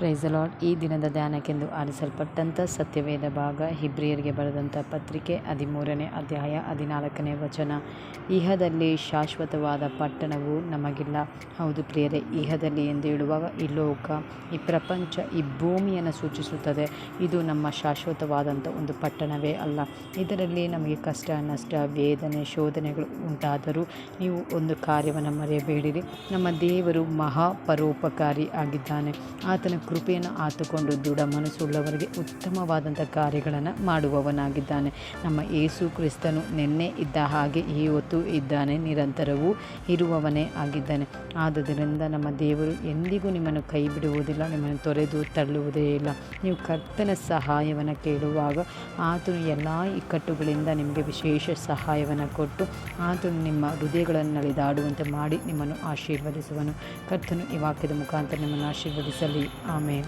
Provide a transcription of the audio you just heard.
Price lord ಈ ದಿನದ ಧ್ಯಾನಕ್ಕೆಂದು ಆರಿಸಲ್ಪಟ್ಟಂಥ ಸತ್ಯವೇದ ಭಾಗ ಹಿಬ್ರಿಯರಿಗೆ ಬರೆದಂಥ ಪತ್ರಿಕೆ ಹದಿಮೂರನೇ ಅಧ್ಯಾಯ ಹದಿನಾಲ್ಕನೇ ವಚನ. ಇಹದಲ್ಲಿ ಶಾಶ್ವತವಾದ ಪಟ್ಟಣವು ನಮಗಿಲ್ಲ. ಹೌದು ಪ್ರಿಯರೇ, ಇಹದಲ್ಲಿ ಎಂದು ಹೇಳುವಾಗ ಈ ಲೋಕ, ಈ ಪ್ರಪಂಚ, ಈ ಭೂಮಿಯನ್ನು ಸೂಚಿಸುತ್ತದೆ. ಇದು ನಮ್ಮ ಶಾಶ್ವತವಾದಂಥ ಒಂದು ಪಟ್ಟಣವೇ ಅಲ್ಲ. ಇದರಲ್ಲಿ ನಮಗೆ ಕಷ್ಟ, ನಷ್ಟ, ವೇದನೆ, ಶೋಧನೆಗಳು ಉಂಟಾದರೂ ನೀವು ಒಂದು ಕಾರ್ಯವನ್ನು ಮರೆಯಬೇಡಿರಿ. ನಮ್ಮ ದೇವರು ಮಹಾಪರೋಪಕಾರಿ ಆಗಿದ್ದಾನೆ. ಆತನ ಕೃಪೆಯನ್ನು ಆತುಕೊಂಡು ದೃಢ ಮನಸ್ಸುಳ್ಳವರಿಗೆ ಉತ್ತಮವಾದಂಥ ಕಾರ್ಯಗಳನ್ನು ಮಾಡುವವನಾಗಿದ್ದಾನೆ. ನಮ್ಮ ಯೇಸು ಕ್ರಿಸ್ತನು ನಿನ್ನೆ ಇದ್ದ ಹಾಗೆ ಈ ಹೊತ್ತು ಇದ್ದಾನೆ, ನಿರಂತರವೂ ಇರುವವನೇ ಆಗಿದ್ದಾನೆ. ಆದುದರಿಂದ ನಮ್ಮ ದೇವರು ಎಂದಿಗೂ ನಿಮ್ಮನ್ನು ಕೈ ಬಿಡುವುದಿಲ್ಲ ನಿಮ್ಮನ್ನು ತೊರೆದು ತಳ್ಳುವುದೇ ಇಲ್ಲ. ನೀವು ಕರ್ತನ ಸಹಾಯವನ್ನು ಕೇಳುವಾಗ ಆತನು ಎಲ್ಲ ಇಕ್ಕಟ್ಟುಗಳಿಂದ ನಿಮಗೆ ವಿಶೇಷ ಸಹಾಯವನ್ನು ಕೊಟ್ಟು ಆತನು ನಿಮ್ಮ ಹೃದಯಗಳನ್ನು ನಡೆದಾಡುವಂತೆ ಮಾಡಿ ನಿಮ್ಮನ್ನು ಆಶೀರ್ವದಿಸುವನು. ಕರ್ತನು ಈ ವಾಕ್ಯದ ಮುಖಾಂತರ ನಿಮ್ಮನ್ನು ಆಶೀರ್ವದಿಸಲಿ. Amén.